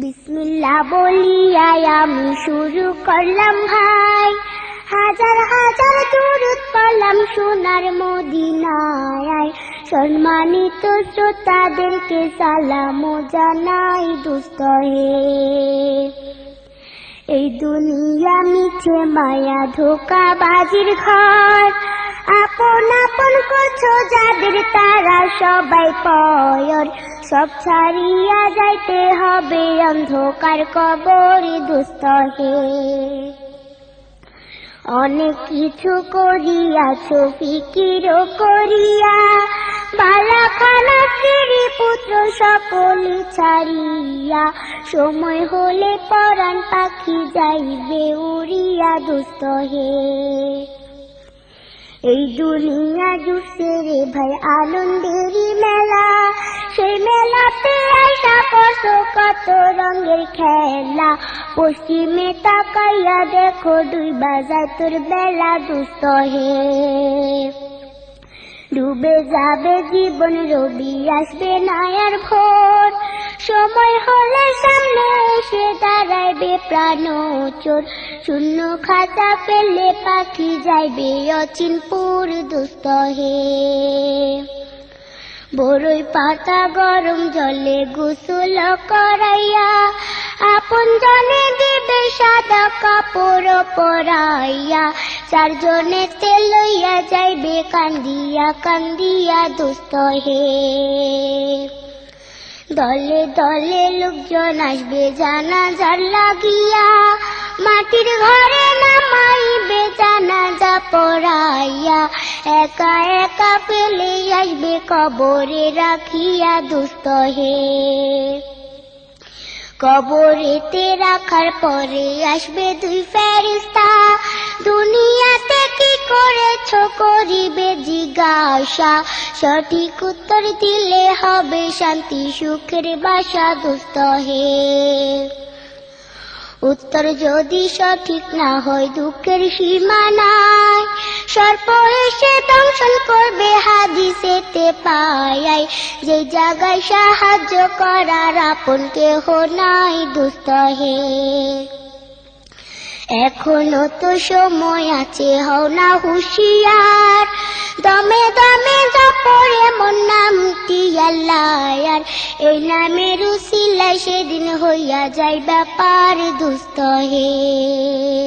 বিসমিল্লাহ বলিয়াই আমি শুরু করলাম ভাই। হাজার হাজার দূরত পড়লাম সোনার মদিনায়। সম্মানিত শ্রোতাদেরকে সালাম জানাই দুস্থ হে। এই দুনিয়া মিছে মায়া ধোকা বাজির ঘর। আপন আপন করছ যাদের তারা সবাই পয়ন সব ছাড়িয়া যাইতে হবে অন্ধকার কবরে দুস্থ হে অনেক কিছু করিয়াছ ফিকির করিয়া। বালাখানা স্ত্রী পুত্র সকলে ছাড়িয়া। সময় হলে পরাণ পাখি যাইবে উড়িয়া দুস্থ হে এই দুনিয়া জুড়ছে রে ভাই আনন্দেরই মেলা। সেই মেলাতে আইসা করছ কত রঙের খেলা। পশ্চিমে তাকাইয়া দেখো দুই বাজার তোর বেলা দুস্থ হে। ডুবে যাবে জীবন, রবি আসবে না আর ভোর। সময় হলে সামনে এসে দাঁড়াইবে প্রাণ চোর। শূন্য খাতা পেলে পাখি যাইবে অচিনপুর দুস্ত হে। বড়ই পাতা গরম জলে গোসল করাইয়া আপন জনে দিবে সাদা কাপড় পরাইয়া। চারজনে তেল লইয়া যাইবে, কান্দিয়া কান্দিয়া দুস্থ হে। দলে দলে লোকজন আসবে জানা জানাজার লাগিয়া। মাটির ঘরে নামাইবে, জানাজা পড়াইয়া। একা একা পেলে আসবে, কবরে রাখিয়া দুস্থ হে। কবরেতে রাখার পরে আসবে দুই ফেরিস্তা করেছ করিবে জিজ্ঞাসা। সঠিক উত্তর দিলে হবে শান্তি, সুখের বাসা দুস্থ হে। উত্তর যদি সঠিক না হয় দুঃখের সীমা সীমানায় সর্প এসে দংশন করবে, হাদিসেতে পায় যে জায়গায় সাহায্য করার আপন কেহ নাই, দুস্থ হে। এখনও তো সময় আছে, হও না হুশিয়ার। দমে দমে পরে মন নাম আর এই নামের উসিলায় সেদিন হইয়া যাই ব্যাপার দুস্থ হে।